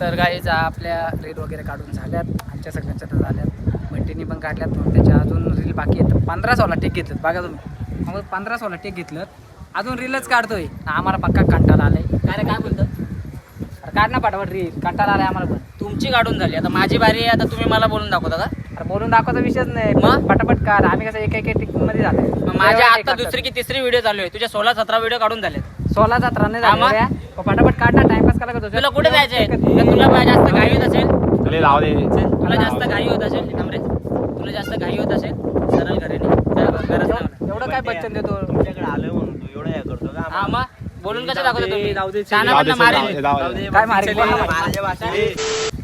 तर गाईज आपल्या रील वगैरे काढून झाल्यात. आमच्या सगळ्यांच्या तर झाल्यात. बंटीनी पण काढल्यात. मग त्याच्या अजून रील बाकी आहेत. पंधरा सोळा टेक घेतलं बघा तुम्ही. मग पंधरा सोळा टेक घेतलं अजून रीलच काढतोय. आम्हाला पक्का कंटाळा आलाय. काय रे काय बोलतं? अरे काढ ना पाठवत रील कंटाळा आलाय आम्हाला पण. तुमची काढून झाली. आता माझी बारी आहे. आता तुम्ही मला बोलून दाखवता का बोलून दाखवायचा विषयच नाही. मग? पटापट काढ आम्ही कसं एका एका टिकमध्ये झालं मग माझ्या आता दुसरी की तिसरी व्हिडिओ चालू आहे. तुझ्या सोळा सतरा व्हिडिओ काढून झाले सोळा सतरा नाही हा, मग? झाल्या मग पटापट काढ ना. टाइमपास करा करतो तुला कुठे जायचंय? तर तुला जास्त घाई होत असेल? चले लाव दे. तुला जास्त घाई होत असेल? तुला जास्त घाई होत असेल? सरळ घरी गरज नाही एवढं काय बच्चन देतो? तुमच्याकडे आलोय म्हणून तू. एवढं हे करतो का हा मग? बोलून कसं दाखवतो तुम्ही? जाऊ दे, शहाणा जाऊ दे, बनणं मारेल. जाऊ दे, जाऊ दे. काय मारे माझ्या.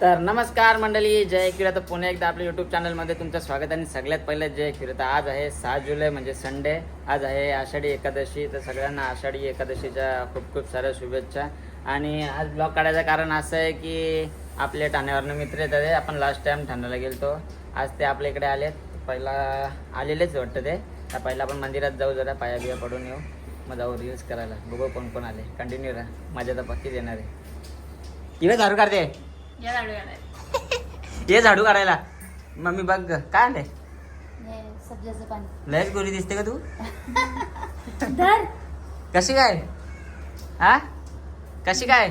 तर नमस्कार मंडळी जय किरा तर पुन्हा एकदा आपल्या यूट्यूब चॅनलमध्ये तुमचं स्वागत आणि सगळ्यात पहिलं जय किरा तर आज आहे सहा जुलै म्हणजे संडे आज आहे आषाढी एकादशी. तर सगळ्यांना आषाढी एकादशीच्या खूप खूप साऱ्या शुभेच्छा. आणि आज ब्लॉग काढायचं कारण असं आहे की आपले ठाण्यावरनं मित्र येतात आपण लास्ट टाइम ठाण्याला गेलतो. आज ते आपल्या इकडे आलेत. पहिला आलेलेच वाटतं ते. तर पहिला आपण मंदिरात जाऊ जरा पाया बिया पडून येऊ. मग जाऊ रील्स करायला. बघू कोण कोण आले. कंटिन्यू राहा. मजा तर पक्कीच येणार आहे. इकडे झाडू काढते. ये झाडू काढायला. मम्मी बघ ग. काय आणले सब्जाचं पाणी. लयच गोरी दिसते का तू? कशी काय? हा? कशी काय?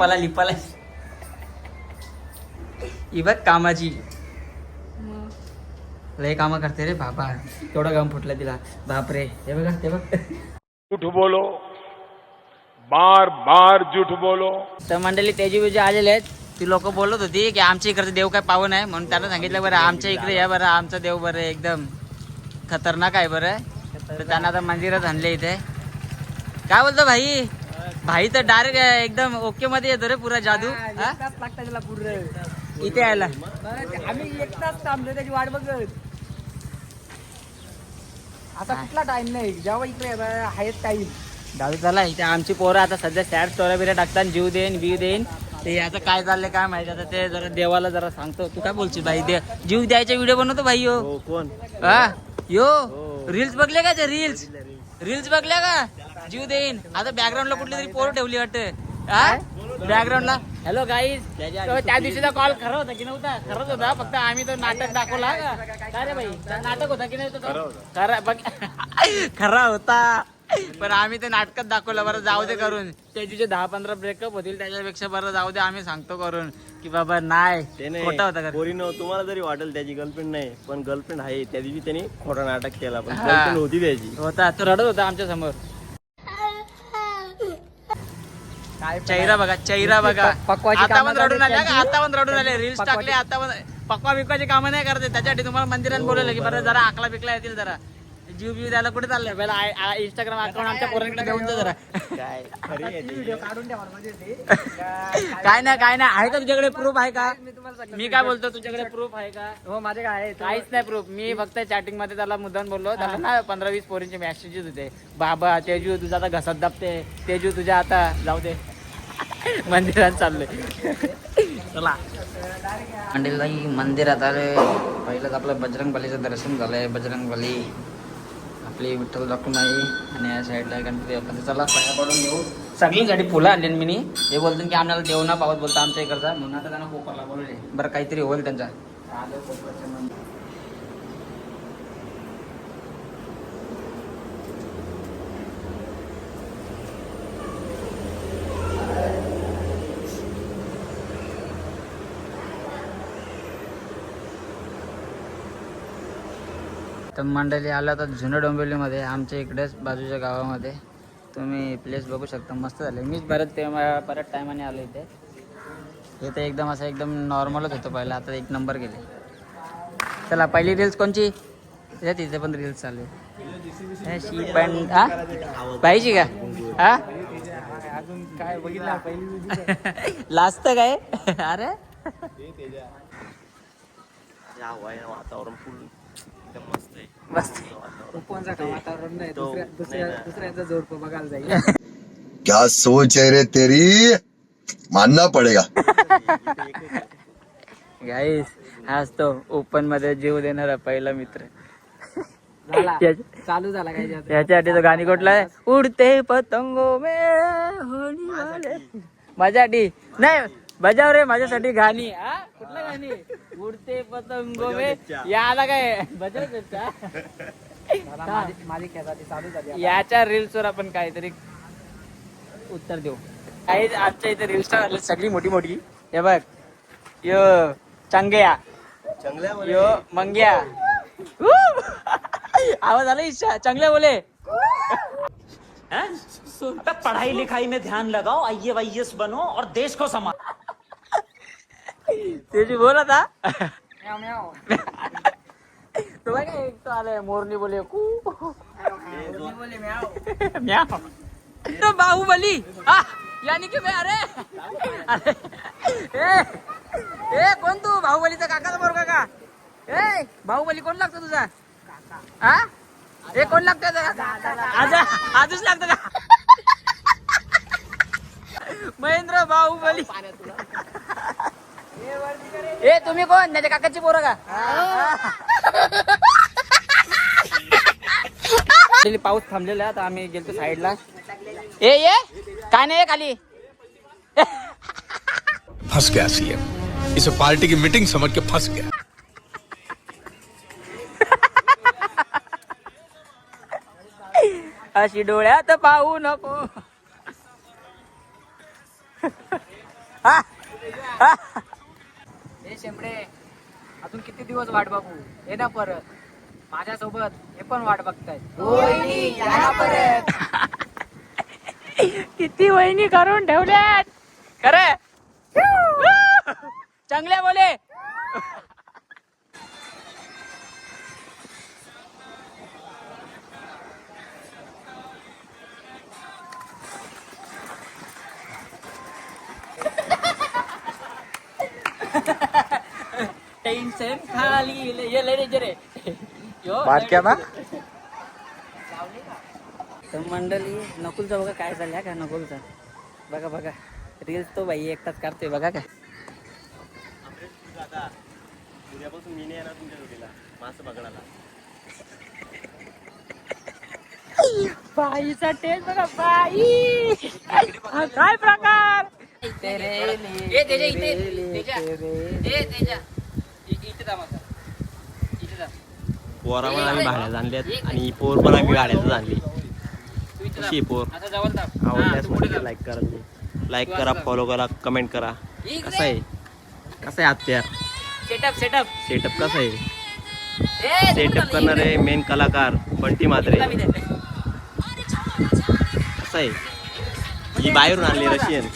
पलाली पलाली. ही बघ कामाची. लय कामं करते रे बाबा. केवढं काम फुटलं तिला. बापरे. हे बघा ते बघ. झूठ बोलो. बार बार झूठ बोलो. तर मंडळी तेजी बिजी आलेले आहेत. ती लोक बोलत होती की आमच्या इकडचं देव काय पावन आहे म्हणून त्यांना सांगितलं बरं आमच्या इकडे या बरं आमचं देव बरं एकदम खतरनाक आहे बरं. तर त्यांना आता मंदिरात आणले इथे. काय बोलतो भाई? भाई तर डायरेक्ट एकदम ओके मध्ये येतो रे पुरा जादू हा? लागतं इथे यायला. आम्ही एक तास थांबलो त्याची वाट बघत. आता कुठला टाइम नाही जेव्हा इकडे आहेच टाइम दादू चला इथे आमची पोरं आता सध्या सॅड स्टोऱ्या बिऱ्या टाकतात जीव देईन बीव देईन. ते आता काय चाललंय काय माहिती आता ते जरा देवाला जरा सांगतो. तू काय बोलशील भाई? दे. जीव द्यायचे व्हिडिओ बनवतो भाई यो. हो कोण? हा? यो. रील्स बघले का ते रील्स रील्स बघल्या का? जीव देईन. आता बॅकग्राऊंडला कुठली तरी पोरं ठेवली वाटतं. हा? बॅकग्राऊंडला हॅलो गाईज त्या दिवशीचा कॉल खरा होता की नव्हता? खरंच होता फक्त आम्ही तो नाटक दाखवला. का काय रे भाई नाटक होता की नाही तो खरा बघ. खरा होता. पण आम्ही ते नाटकात दाखवलं बरं जाऊ दे करून. त्या दिवशी दहा पंधरा ब्रेकअप होतील त्याच्यापेक्षा बरं जाऊ दे आम्ही सांगतो करून. की बाबा नाही. खोटा होता तुम्हाला जरी वाटेल त्याची गर्लफ्रेंड नाही पण गर्लफ्रेंड आहे. त्या दिवशी त्यांनी खोटा नाटक केला. पण. गर्लफ्रेंड होती त्याची. होता. तो रडत होता आमच्यासमोर काय चेहरा बघा चेहरा बघा. पक्वाची आता कामं पण रडून आले? आता पण रडून आले रील्स टाकले आता पण पक्वा बिक्वाची कामं नाही करते त्याच्यासाठी तुम्हाला मंदिरात बोलवलं की बरं जरा आकला बिकला येतील जरा. जीव बीव द्यायला कुठे चाललंय? पहिला इंस्टाग्राम अकाउंट आमच्या पोरांकडे देऊन जा जरा. काय? खरी आहे ती. व्हिडिओ काढून ठेवा म्हणजे काय नाही काय नाही आहे का तुझ्याकडे प्रूफ आहे का? मी तुम्हाला सांगतो. मी काय बोलतो तुझ्याकडे प्रूफ आहे का? हो माझे काय आहे काहीच नाही प्रूफ मी फक्त चॅटिंगमध्ये त्याला मुद्दाम बोललो त्याला ना पंधरा वीस पोरींचे मॅसेजेस होते. बाबा तेजू तुझा आता घसात दाबते तेजू तुझ्या आता जाऊ दे. मंदिरात चाललोय. चला. मंदिर मंदिरात आले पहिलंच आपलं बजरंग बलीचं दर्शन झालंय. बजरंग बली आपली विठ्ठल रखुमाई आणि या साईडला गणपती आपण चला पाया पडून घेऊ. गाडी फुलं आणली मी हे बोलतो की आम्हाला देऊ ना पावत बोलतो आमच्या इकडचा. म्हणून आता त्यांना कोपरला बोलले बरं काहीतरी होईल त्यांचा. तर मंडळी आलं तर जुनं डोंबिवलीमध्ये आमच्या इकडेच बाजूच्या गावामध्ये. तुम्ही प्लेस बघू शकता मस्त झाले. मीच बरंच ते परत टायमाने आलो इथे. इथे एकदम असं एकदम नॉर्मलच होतं पहिलं. आता एक नंबर गेले. चला पहिली रील्स कोणची? हे तिथे पण रील्स चालू आहे. शी पण हा पाहिजे का? हा अजून काय? बघितलं पहिली लास्ट काय अरे वातावरण फुल वातावरण नाही. दुसऱ्या दुसऱ्या. दुसऱ्यांचा बघायला जाईल. क्या सोच है रे तेरी? मानना पड़ेगा. गाईस हाच तो ओपनमध्ये जीव देणारा पहिला मित्र. झाला. चालू झाला काय याच्यासाठी तो गाणी कुठला आहे उडते पतंगो मे होली वाले माझ्यासाठी. नाही बजाव रे माझ्यासाठी गाणी हा? कुठलं गाणी उडते पतंगो मे याला काय? बजाव याच्या रील्स वर आपण काहीतरी उत्तर देऊ. काही आजच्या इथे रील्स सगळी मोठी मोठी. हे बघ. यो चांगया. यो मंग्या! आवाज आला इच्छा चांगल्या बोले. पढ़ाई लिखाई में ध्यान लगाओ आई एस बनो और देश को संभालो त्याची बोल आता. म्याव, म्याव. तो बघ एक तो आलाय? मोरनी बोले कू. म्याव. तो बाहुबली. यानी की मैं अरे अरे ए कोण तू? बाहुबलीचा काकाचा बरोबर का? ए बाहुबली कोण लागतो तुझा? हा ए कोण लागतो आज आजच लागतो का? महेंद्र बाहुबली. ए तुम्ही कोण? त्याच्या काकाची पोरं का? पाऊस थांबलेला आहे आता आम्ही गेलतो साईडला. ए ये काय नाही खाली. फंस गया सीएम. इसे पार्टी की मीटिंग समझ के फंस गया. अशी डोळ्यात पाहू नको. हा, हा. हे शेंबडे. अजून किती दिवस वाट बघू? ये ना परत. माझ्यासोबत हे पण वाट बघतायत. किती वहिनी करून ठेवल्यात. खरे? चांगल्या बोले. खाली ये ले रे जरे यो बारक्या ना तर मंडळी नकुलचा बघा काय चाललंय का नकुलचा? बघा बघा. रील्स तो बाई एकटाच काढतोय बघा काय उद्यापासून मी नाही येणार तुमच्या जोडीला मासं पकडायला बाईचा टेस्ट बघा बाई हा काय प्रकार ए तेजा. इथे पोरा पण आम्ही भाड्यात आणल्यात आणि पोर पण आम्ही गाड्यातच आणली. कशी पोर. आवडल्यास तू पुढे जा. लाईक करा लाईक करा फॉलो करा कमेंट करा. कसं आहे? कसं आहे आत्यार? सेटअप सेटअप सेटअप कसं आहे? सेटअप? करणारे मेन कलाकार बंटी मात्रे. कसं आहे? ही बाहेरून आणली रशियन.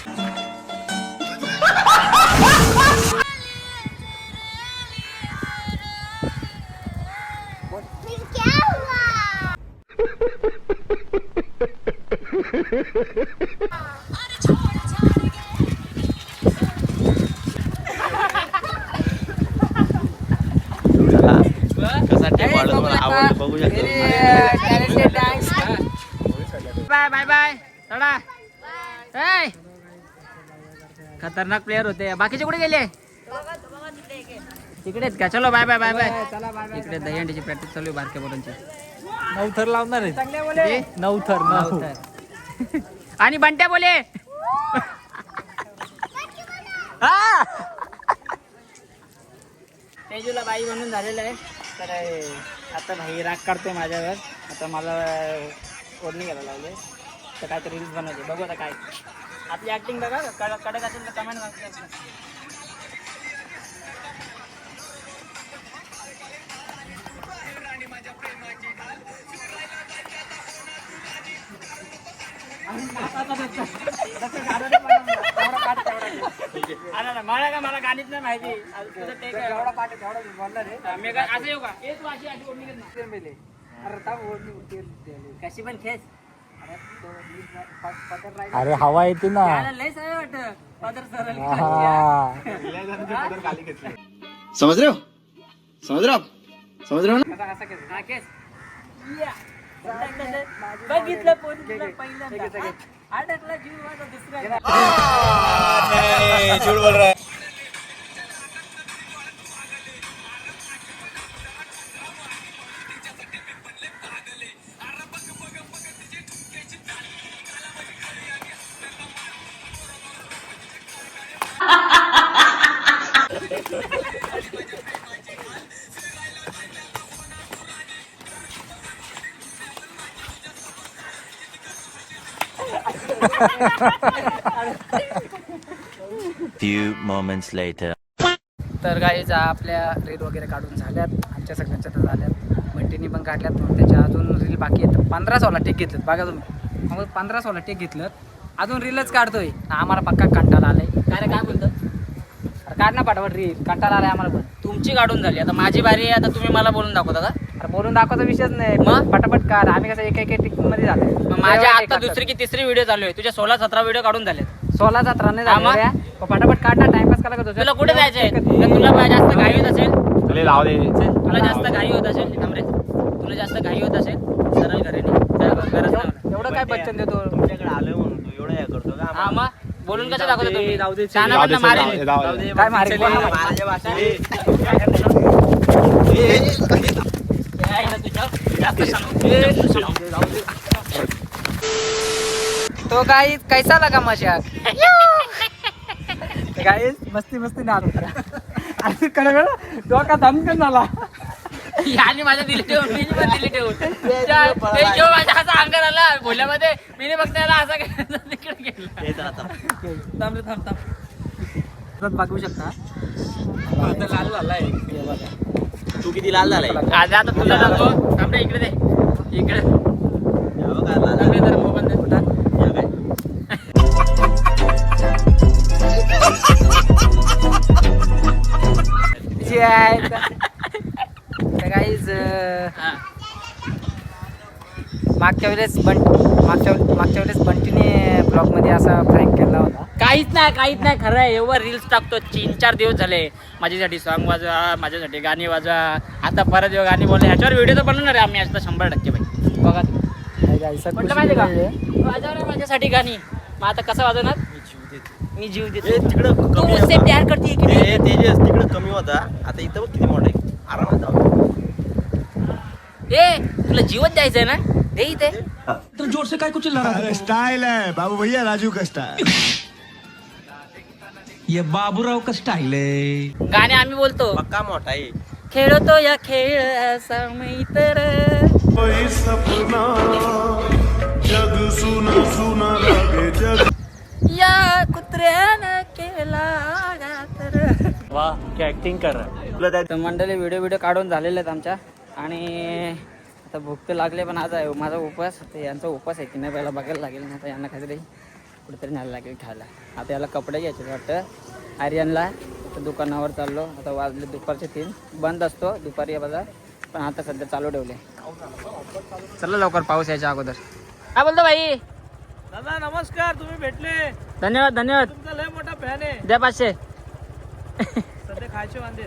कसा टेप वाढत मला आवडलं बघू शकतो बाय बाय बाय खतरनाक प्लेअर होते. बाकीचे कुठे गेले? तिकडेच का? चलो बाय बाय बाय बाय इकडे दहीहंडीची प्रॅक्टिस चालू आहे बारक्या बोलांची नवथर लावणार आहे. नवथर नवथर. आणि बंट्या बोले. हा! तेजूला बाई म्हणून झालेलं आहे. तर आता भाई राग काढतोय माझ्यावर. आता मला ओढणी घ्यायला लावले तर काहीतरी रील्स बनवते. बघू आता काय. आपली ऍक्टिंग बघा. कड- कडक असेल तर कमेंट मला का मला गाणीच नाही माहिती असं येऊ का अशी ओढणी. कशी पण खेच अरे हवा येते ना त्याला लय सवय वाटत पदर सरळ हा. हो हो समझ रहे हो ना बघितलं पोरीला पहिल्यांदा. अडकला जीव माझा दुसऱ्या Few moments later. तर गाईज आपल्या रील वगैरे काढून झाल्यात. आमच्या सगळ्यांच्या तर झाल्यात. बंटीनी पण काढल्यात. मग त्याच्या अजून रील बाकी आहेत. पंधरा सोळा टेक घेतलं बघा तुम्ही. मग पंधरा सोळा टेक घेतलं अजून रीलच काढतोय. आम्हाला पक्का कंटाळा आलाय. काय रे काय बोलतं अरे काढ ना पाठवत रील कंटाळा आलाय आम्हाला पण. तुमची काढून झाली. आता माझी बारी आहे. आता तुम्ही मला बोलून दाखवता का बोलून दाखवायचा विषयच नाही मग? पटापट काढ आम्ही कसं एक एक टिकमध्ये जातो मग माझ्या आता दुसरी की तिसरी व्हिडिओ चालू आहे तुझ्या सोळा सतरा व्हिडिओ काढून झाले सोळा सतरा नाही हा, मग? झाल्या रे. मग पटापट काढ ना टाइमपास करा का तुला कुठे जायचंय तर तुला बा- जास्त घाई होत असेल चले लाव दे तुला जास्त घाई होत असेल थांब रे तुला जास्त घाई होत असेल सरळ घरी. एवढं काय बच्चन देतो तुमच्याकडे आलोय म्हणून तू एवढं हे करतो का हा मग बोलून कसं दाखवतो तुम्ही जाऊ दे, जाऊ मारेल. जाऊ. काय मारे सांगू. तो काही कैसा लगा मशाक गाईस मस्ती मस्ती ना आणि कडे डोका धमकन झाला याने माझ्या दिली ठेवून मी पण दिली ठेवून. ते जेव्हा माझ्या असा अंगात आला बोलल्यामध्ये मी फक्त याला असा तिकडे गेला. थांब रे, थांब थांब. बघू शकता. लाल झालाय. तू किती लाल झालाय? आज आता तुला दाखव. थांब इकडे दे. इकडे. हे थांब मोबाईल दे कुठं हा. मागच्या वेळेस बंट मागच्या मागच्या वेळेस बंटीने ब्लॉगमध्ये असा फ्रँक केला होता. काहीच नाही काहीच नाही. खरं आहे एवढं रील्स टाकतो. तीन चार दिवस झाले. माझ्यासाठी सॉंग वाजवा माझ्यासाठी गाणी वाजवा. आता परत येऊ गाणी बोलले ह्याच्यावर व्हिडिओ तर बनवणार आहे आम्ही आता शंभर टक्के बाई बघा म्हटलं माहिती का? माझ्यासाठी गाणी. मग आता कसं वाजवणार? मी जीव देतो. तिकडं तू कमी मुझसे होता. प्यार करती है की नहीं? ए, तेजस तिकडं कमी होता. आता इथं बघ किती मोठा आहे. आरामात जाऊ ए तुला जीवन द्यायचंय ना? दे इथे. स्टाइल है बाबू भैया राजू का स्टाइल ये बाबूराव का स्टाइल है। गाणे आम्ही बोलतो. पक्का मोठा आहे. खेळतो या खेळ असा मी तर या कुत्र्यानं केला तर वाह क्या एक्टिंग कर है. तर मंडळी व्हिडिओ व्हिडिओ काढून झालेले आहेत आमच्या. आणि आता भूक तर लागले पण आज आहे. माझा उपवास तर यांचा उपवास आहे की नाही पहिला बघायला लागेल नाही आता यांना काहीतरी कुठेतरी न्यायला लागेल खायला. आता याला कपडे घ्यायचे वाटतं. आर्यनला तर दुकानावर चाललो. आता वाजले दुपारचे तीन. बंद असतो. दुपारी या बाजार. पण आता सध्या चालू ठेवले. चला लवकर पाऊस यायच्या अगोदर. काय बोलतो भाई? दादा नमस्कार. तुम्ही भेटले. धन्यवाद धन्यवाद. तुमचा लय मोठा फॅन आहे. द्या पाचशे. सध्या खायचे वांदे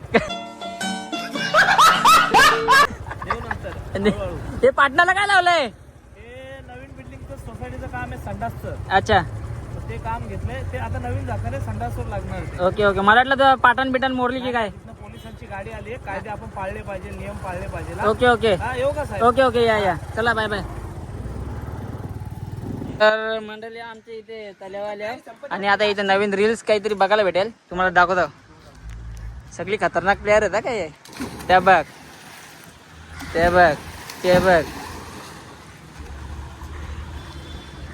ते पाटणाला काय लावलंय? हे नवीन बिल्डिंगचं सोसायटीचं काम आहे संडासचं. अच्छा. ते काम घेतलंय ते आता नवीन झाकण आहे संडासवर लागणार ओके ओके. मला वाटलं तर पाटण बिटन मोडली की काय? पोलिसांची गाडी आली आहे. कायदे आपण पाळले पाहिजे नियम पाळले पाहिजे. Okay okay. हा येऊ का साहेब? Okay okay. या या. चला बाय बाय तर मंडळी आमच्या इथे तल्यावाले आहे. आणि आता इथे नवीन रील्स काहीतरी बघायला भेटेल. तुम्हाला दाखवतो. सगळी खतरनाक प्लेअर आहेत हा काय? त्या बघ. ते बघ. ते बघ.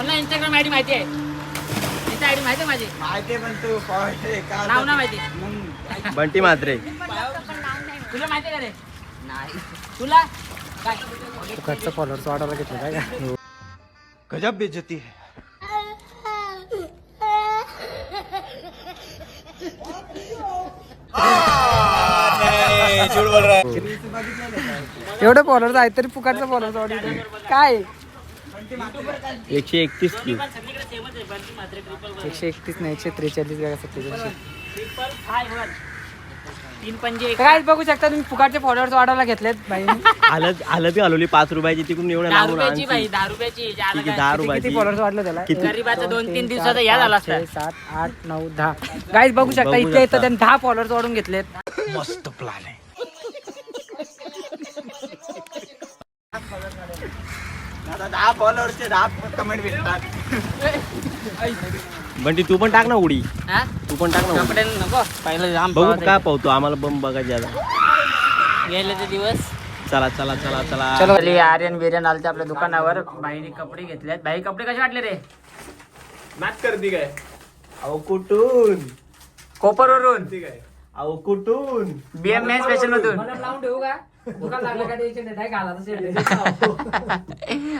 कोणाला इंस्टाग्राम आयडी माहिती आहे. इंस्टा आयडी माहिती आहे माझी. माहिती पण तू नाव ना माहिती. बंटी मात्रे तुला माहिती आहे का रे? नाही. तुला? काय? फॉलोअर्स घेतलं काय? का गजब बेइज्जती है. एवढं फॉलोअर्स आहेत तरी फुकटचं फॉलोअर्स काय? एकशे एकतीस एकशे एकतीस नाही एकशे त्रेचाळीस काय सत्तेचाळीस काय बघू शकता तुम्ही फुकाटचे फॉलोअर्स वाढवायला घेतलेत बाई हालत हालत घालवली पाच रुपयाची तिकडून एवढ्या दहा रुपयाची बाई. दहा रुपयाची ज्याला किती काय. दहा किती रुपयाची फॉलोअर्स वाढले त्याला किती? गरीबाचं दोन तीन दिवसाचं चार, या झाला पाच, सात आठ नऊ दहा गाईज बघू शकता बघू इथे शकता. येतं त्यांनी दहा फॉलोअर्स वाढून घेतलेत मस्त प्लान दहा फॉलोअरचे दहा कमेंट भेटतात. बंटी तू पण टाक ना उडी. हा? तू पण टाक ना उडी. कपडे नको. पहिलं जाम बघू पावत काय पाहतो आम्हाला बम बघायचे आता. आहे. गेले ते दिवस. चला चला चला चला. चलो आर्यन बिर्यन आलते आपल्या दुकानावर. बाईने कपडे घेतलेत. बाई कपडे कसे वाटले रे? मॅच करते काय? अहो कुठून? कोपरवरून. अहो कुठून? बीएमए स्पेशल मधून. मला लावून ठेवू का? दुकान लागलं का टेन्शन नाही घाला तसं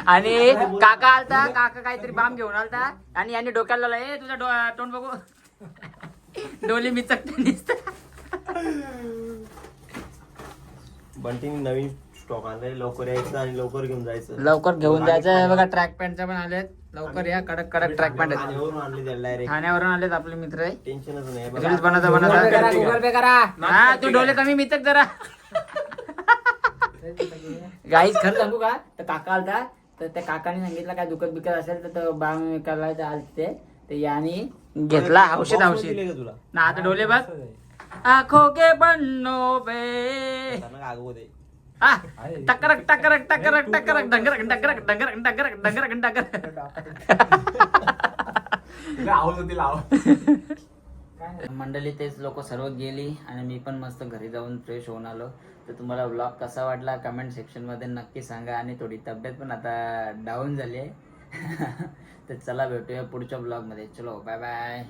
आणि काका आलता काका काहीतरी बाम घेऊन आलता. आणि यांनी डोक्याला लावला, ए तुझा डो- तोंड बघू. डोली मी चकते दिसत बंटीने नवीन स्टॉक आणलाय लवकर यायचं आणि लवकर घेऊन जायचं. लवकर घेऊन जायचं. बघा ट्रॅक पॅन्टच्या पण आलेत. लवकर या कडक कडक ट्रॅक पॅन्ट आहेत. ठाण्यावरून आणले त्याला डायरेक्ट ठाण्यावरून आलेत आपले मित्र. आहे टेन्शनच नाही बघा. रील्स बनवता. बनवता गुगल पे करा. हा तू डोले कमी मिचक जरा. गाईच खरं सांगू का? तर काका आलता. तर त्या काकाने सांगितलं काय दुखत बिकत असेल तर तो बाम विकायला आलते तर याने घेतला. औषध औषध ना आता डोले बघ आखो के बन्नो. हा टकरक टकरक टकरक टकरक डंगरक डंगरक डंगरक डंगरक डंगरक डंगरक. मंडळी तेच लोक सर्व गेली आणि मी पण मस्त घरी जाऊन फ्रेश होऊन आलो. तर तुम्हाला ब्लॉग कसा वाटला कमेंट सेक्शनमध्ये नक्की सांगा आणि थोडी तब्येत पण आता डाऊन झाली आहे. तर चला भेटूया पुढच्या ब्लॉगमध्ये चलो बाय बाय